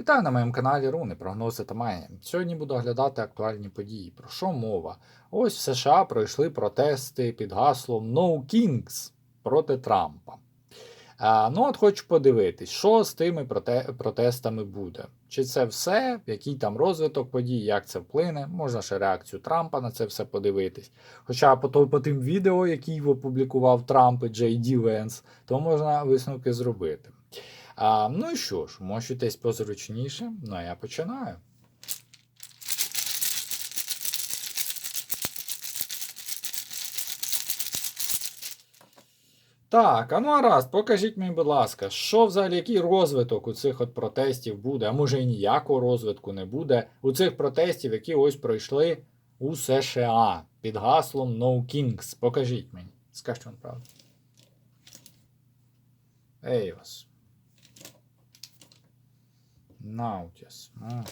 Вітаю на моєму каналі Руни, прогнози та має. Сьогодні буду оглядати актуальні події. Про що мова? Ось в США пройшли протести під гаслом No Kings проти Трампа. А, ну, от хочу подивитись, що з тими проте- протестами буде. Чи це все, який там розвиток подій, як це вплине, можна ще реакцію Трампа на це все подивитись. Хоча по, то- по тим відео, які опублікував Трамп і Джей Ді Венс, то можна висновки зробити. А, ну і що ж, мощуйтесь позручніше, ну а я починаю. Так, а ну а раз, покажіть мені, будь ласка, що взагалі, який розвиток у цих от протестів буде, а може і ніякого розвитку не буде у цих протестів, які ось пройшли у США під гаслом No Kings. Покажіть мені. Скажіть вам правду. Ейос. Наутіс. Ага.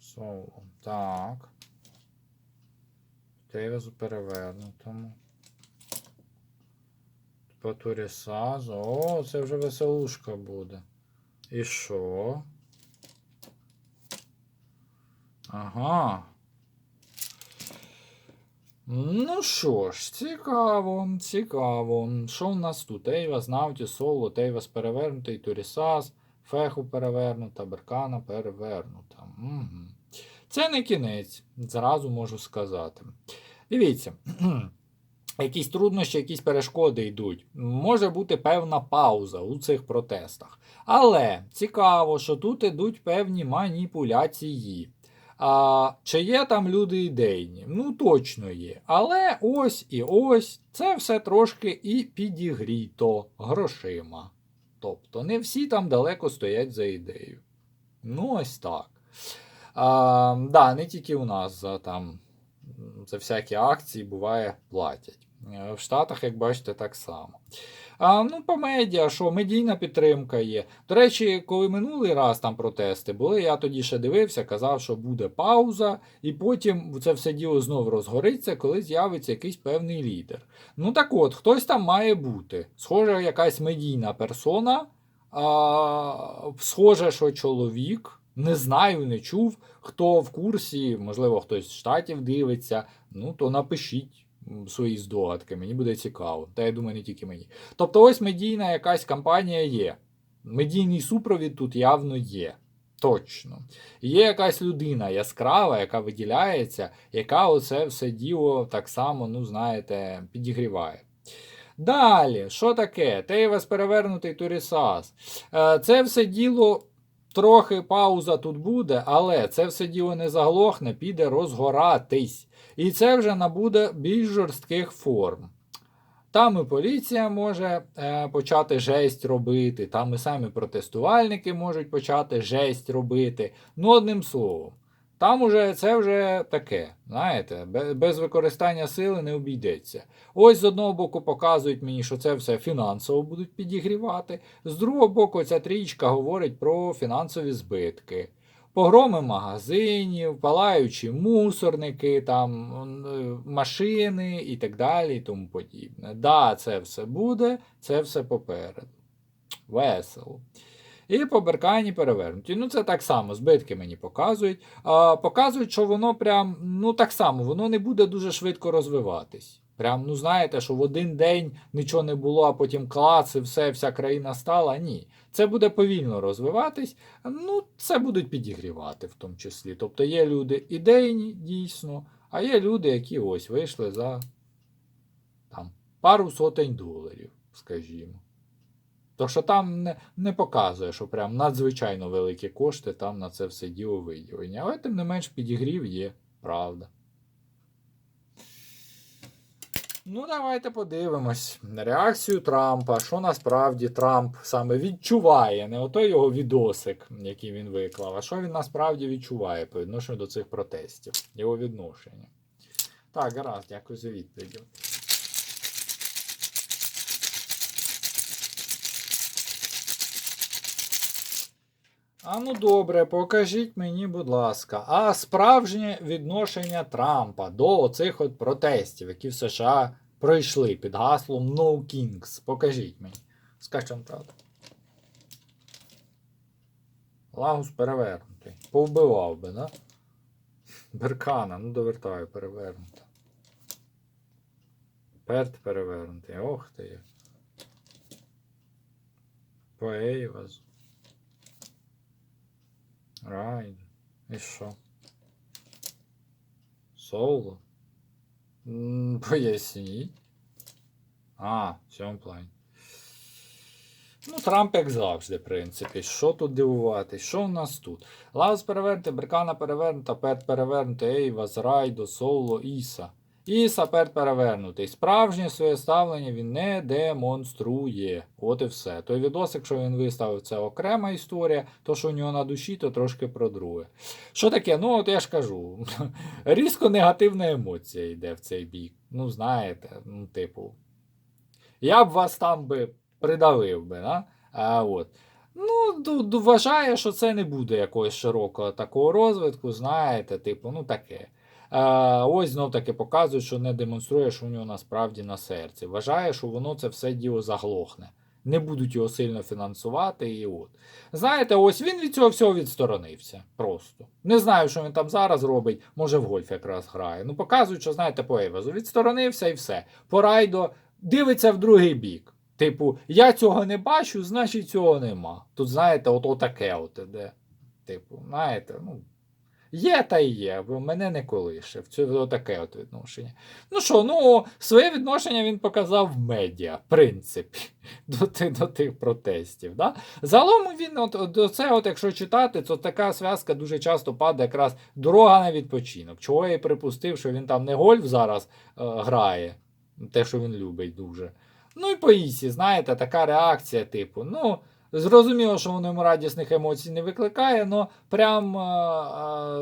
Соло. Так. Тейвезу перевернутому. По Турісазу. О, це вже веселушка буде. І що? Ага. Ну що ж, цікаво, цікаво. Що в нас тут? Ейвас, Навті, Соло, Тейвас перевернутий, Турісас, Феху перевернута, Беркана перевернута. Угу. Це не кінець, зразу можу сказати. Дивіться, якісь труднощі, якісь перешкоди йдуть. Може бути певна пауза у цих протестах. Але цікаво, що тут ідуть певні маніпуляції. А, чи є там люди ідейні? Ну, точно є. Але ось і ось це все трошки і підігріто грошима. Тобто не всі там далеко стоять за ідею. Ну, ось так. А, да, не тільки у нас за там за всякі акції буває платять. Е, В Штатах, як бачите, так само. А, ну, по медіа, що медійна підтримка є. До речі, коли минулий раз там протести були, я тоді ще дивився, казав, що буде пауза, і потім це все діло знову розгориться, коли з'явиться якийсь певний лідер. Ну так от, хтось там має бути. Схоже, якась медійна персона, а, схоже, що чоловік. Не знаю, не чув. Хто в курсі, можливо, хтось з штатів дивиться, ну то напишіть свої здогадки, мені буде цікаво. Та я думаю, не тільки мені. Тобто, ось медійна якась кампанія є. Медійний супровід тут явно є. Точно. Є якась людина яскрава, яка виділяється, яка оце все діло так само, ну, знаєте, підігріває. Далі, що таке? Тейвас перевернутий Турісас. Е, Це все діло. Трохи пауза тут буде, але це все діло не заглохне, піде розгоратись. І це вже набуде більш жорстких форм. Там і поліція може е, почати жесть робити, там і самі протестувальники можуть почати жесть робити. Ну, одним словом, там уже це вже таке, знаєте, без використання сили не обійдеться. Ось з одного боку показують мені, що це все фінансово будуть підігрівати. З другого боку, ця трічка говорить про фінансові збитки. Погроми магазинів, палаючі мусорники, там е, машини і так далі, і тому подібне. Да, це все буде, це все попереду. Весело. І по беркані перевернуті. Ну, це так само, збитки мені показують. А, показують, що воно прям, ну так само, воно не буде дуже швидко розвиватись. Прям, ну знаєте, що в один день нічого не було, а потім клац і все, вся країна стала. Ні. Це буде повільно розвиватись. Ну, це будуть підігрівати в тому числі. Тобто є люди ідейні, дійсно, а є люди, які ось вийшли за там, пару сотень доларів, скажімо. То що там не, не показує, що прям надзвичайно великі кошти там на це все діло виділені. Але тим не менш підігрів є, правда. Ну, давайте подивимось на реакцію Трампа. Що насправді Трамп саме відчуває, не ото його відосик, який він виклав, а що він насправді відчуває по відношенню до цих протестів, його відношення. Так, гаразд, дякую за відповідь. А ну добре, покажіть мені, будь ласка, а справжнє відношення Трампа до оцих от протестів, які в США пройшли під гаслом No Kings. Покажіть мені. Вам правду. Лагус перевернутий. Повбивав би, да? Беркана, ну довертаю, перевернута. Перт перевернутий. Ох ти. як. Поейваз. Райд. І що? Соло? М, Поясніть. А, в цьому плані. Ну, Трамп, як завжди, в принципі. Що тут дивуватись? Що в нас тут? Лаус перевернути, Беркана перевернута, Пет перевернути, Ейвас, Райдо, Соло, Іса. Іса Пет перевернутий. Справжнє своє ставлення він не демонструє. От і все. Той відос, якщо він виставив, це окрема історія. То, що у нього на душі, то трошки про друге. Що таке? Ну, от я ж кажу. Різко негативна емоція йде в цей бік. Ну, знаєте, ну, типу. Я б вас там би придавив би, да? а, от. Ну, вважає, що це не буде якогось широкого такого розвитку, знаєте, типу, ну таке. А, ось знов таки показує, що не демонструє, що у нього насправді на серці. Вважає, що воно це все діло заглохне. Не будуть його сильно фінансувати. І от. Знаєте, ось він від цього всього відсторонився. Просто. Не знаю, що він там зараз робить. Може, в гольф якраз грає. Ну, показують, що знаєте, по Ейвазу. Відсторонився і все. По райдо дивиться в другий бік. Типу, я цього не бачу, значить цього нема. Тут, знаєте, от отаке от іде. Типу, знаєте, ну. Є та й є, бо мене не колише. Цьому отаке от відношення. Ну що, ну, своє відношення він показав в медіа, в принципі, до, тих- до тих протестів. Да? Загалом він, от, до це, от, якщо читати, то така зв'язка дуже часто падає якраз дорога на відпочинок. Чого я і припустив, що він там не гольф зараз е, грає, те, що він любить дуже. Ну і по Ісі, знаєте, така реакція, типу, ну. Зрозуміло, що воно йому радісних емоцій не викликає, але прям е,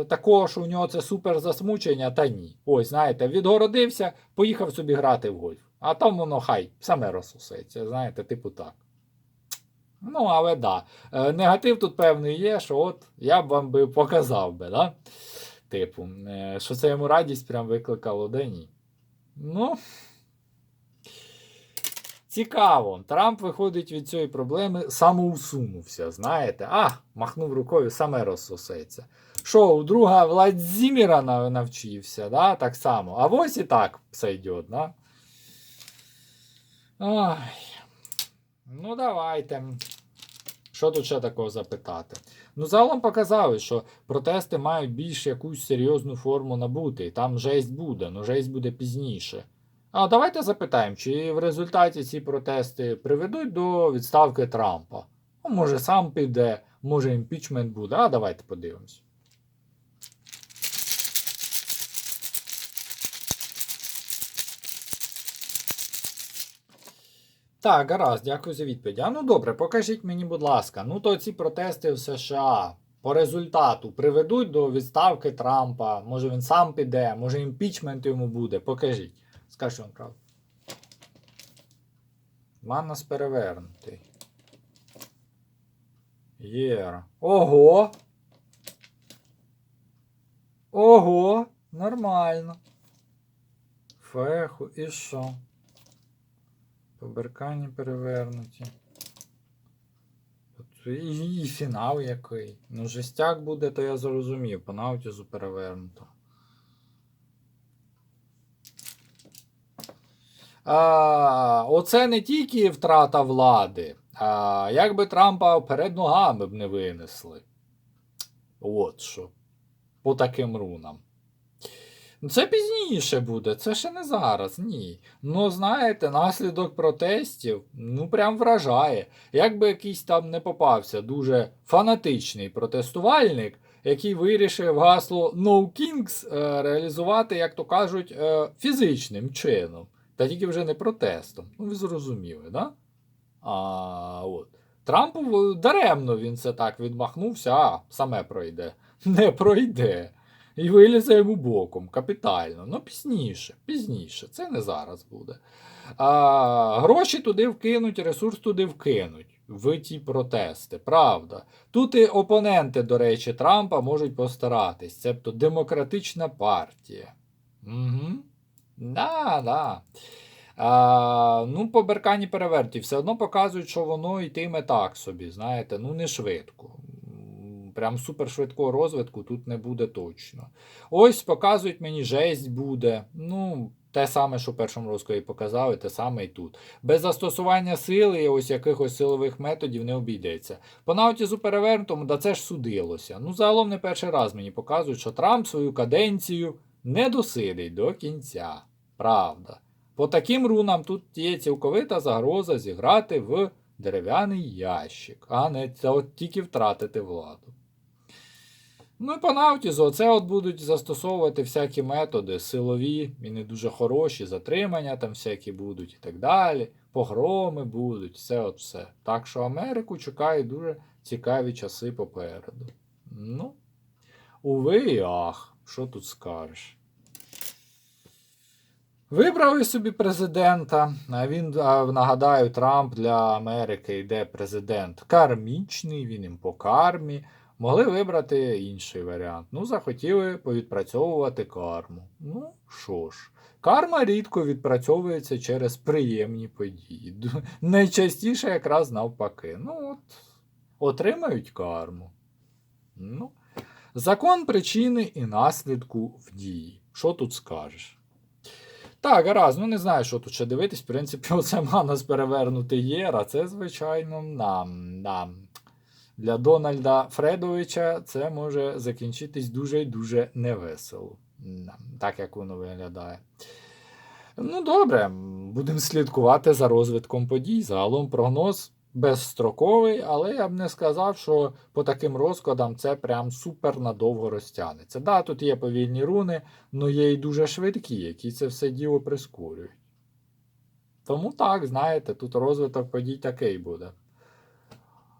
е, такого, що у нього це супер засмучення, та ні. Ось, знаєте, відгородився, поїхав собі грати в гольф. А там воно хай саме розсусеться, знаєте, типу так. Ну, але да. Е, негатив тут певний є, що от я б вам би показав би, да? Типу, що це йому радість прям викликало, да ні. Ну. Цікаво, Трамп виходить від цієї проблеми, самоусунувся, знаєте. А, махнув рукою, саме розсосеться. Що, у друга Владзіміра навчився, да? так само. А ось і так сойдет, да? Ой. Ну, давайте. Що тут ще такого запитати? Ну, загалом показали, що протести мають більш якусь серйозну форму набути, і там жесть буде, ну жесть буде пізніше. А давайте запитаємо, чи в результаті ці протести приведуть до відставки Трампа. Ну, може, сам піде, може імпічмент буде. А давайте подивимось. Так, гаразд, дякую за відповідь. А ну добре, покажіть мені, будь ласка. Ну то ці протести в США по результату приведуть до відставки Трампа. Може він сам піде, може імпічмент йому буде. Покажіть. Скажіть вам правду. Манас перевернутий. Єра. Ого! Ого! Нормально. Феху, і що? Поберкані перевернуті. От І, і фінал який. Ну, жестяк буде, то я зрозумів. По наутізу перевернуто. А, оце не тільки втрата влади, а як би Трампа перед ногами б не винесли. От що. По таким рунам. Ну, Це пізніше буде, це ще не зараз, ні. Ну, знаєте, наслідок протестів, ну прям вражає. Якби якийсь там не попався дуже фанатичний протестувальник, який вирішив гасло No Kings е, реалізувати, як то кажуть, е, фізичним чином. Та тільки вже не протестом. Ну, ви зрозуміли, да? А, от. Трампу даремно він це так відмахнувся, а саме пройде. Не пройде. І вилізе йому боком, капітально. Ну, пізніше, пізніше. Це не зараз буде. А, гроші туди вкинуть, ресурс туди вкинуть. В ті протести, правда. Тут і опоненти, до речі, Трампа можуть постаратись. Цебто демократична партія. Угу. Да, да. А, ну, по беркані переверті все одно показують, що воно йтиме так собі, знаєте, ну не швидко. Прям супершвидкого розвитку тут не буде точно. Ось показують мені жесть буде. Ну, те саме, що в першому розкладі показали, те саме і тут. Без застосування сили і ось якихось силових методів не обійдеться. По наутізу перевернутому, да це ж судилося. Ну, загалом не перший раз мені показують, що Трамп свою каденцію не досидить до кінця. Правда. По таким рунам тут є цілковита загроза зіграти в дерев'яний ящик, а не от тільки втратити владу. Ну і по Наутізу, оце от будуть застосовувати всякі методи, силові і не дуже хороші, затримання там всякі будуть і так далі, погроми будуть, все от все. Так що Америку чекають дуже цікаві часи попереду. Ну, уви і ах, що тут скажеш? Вибрали собі президента, він, нагадаю, Трамп для Америки йде президент кармічний, він їм по кармі. Могли вибрати інший варіант. Ну, захотіли повідпрацьовувати карму. Ну, що ж, карма рідко відпрацьовується через приємні події. Найчастіше якраз навпаки. Ну, от, отримають карму. Ну, закон причини і наслідку в дії. Що тут скажеш? Так, гаразд, ну не знаю, що тут ще дивитись. В принципі, оце Манас перевернути єр, а це, звичайно, нам. нам. Для Дональда Фредовича це може закінчитись дуже і дуже невесело. Так як воно виглядає. Ну, добре, будемо слідкувати за розвитком подій. Загалом прогноз безстроковий, але я б не сказав, що по таким розкладам це прям супер надовго розтягнеться. Да, тут є повільні руни, але є і дуже швидкі, які це все діло прискорюють. Тому так, знаєте, тут розвиток подій такий буде.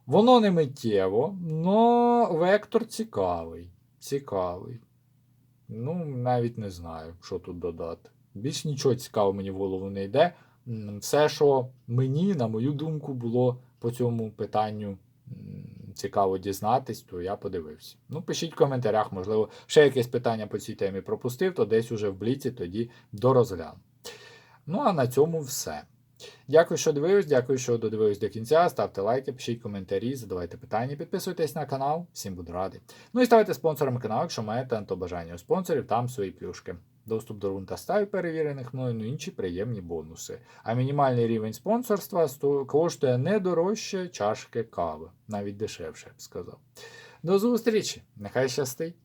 Воно не миттєво, але вектор цікавий. Цікавий. Ну, навіть не знаю, що тут додати. Більш нічого цікавого мені в голову не йде. Все, що мені, на мою думку, було по цьому питанню цікаво дізнатись, то я подивився. Ну, пишіть в коментарях, можливо, ще якесь питання по цій темі пропустив, то десь уже в бліці тоді дорозгляну. Ну, а на цьому все. Дякую, що дивились, дякую, що додивились до кінця. Ставте лайки, пишіть коментарі, задавайте питання, підписуйтесь на канал, всім буду радий. Ну і ставайте спонсорами каналу, якщо маєте на то бажання у спонсорів, там свої плюшки. Доступ до рунта став перевірених мною, ну інші приємні бонуси. А мінімальний рівень спонсорства коштує не дорожче чашки кави, навіть дешевше, я б сказав. До зустрічі! Нехай щастить!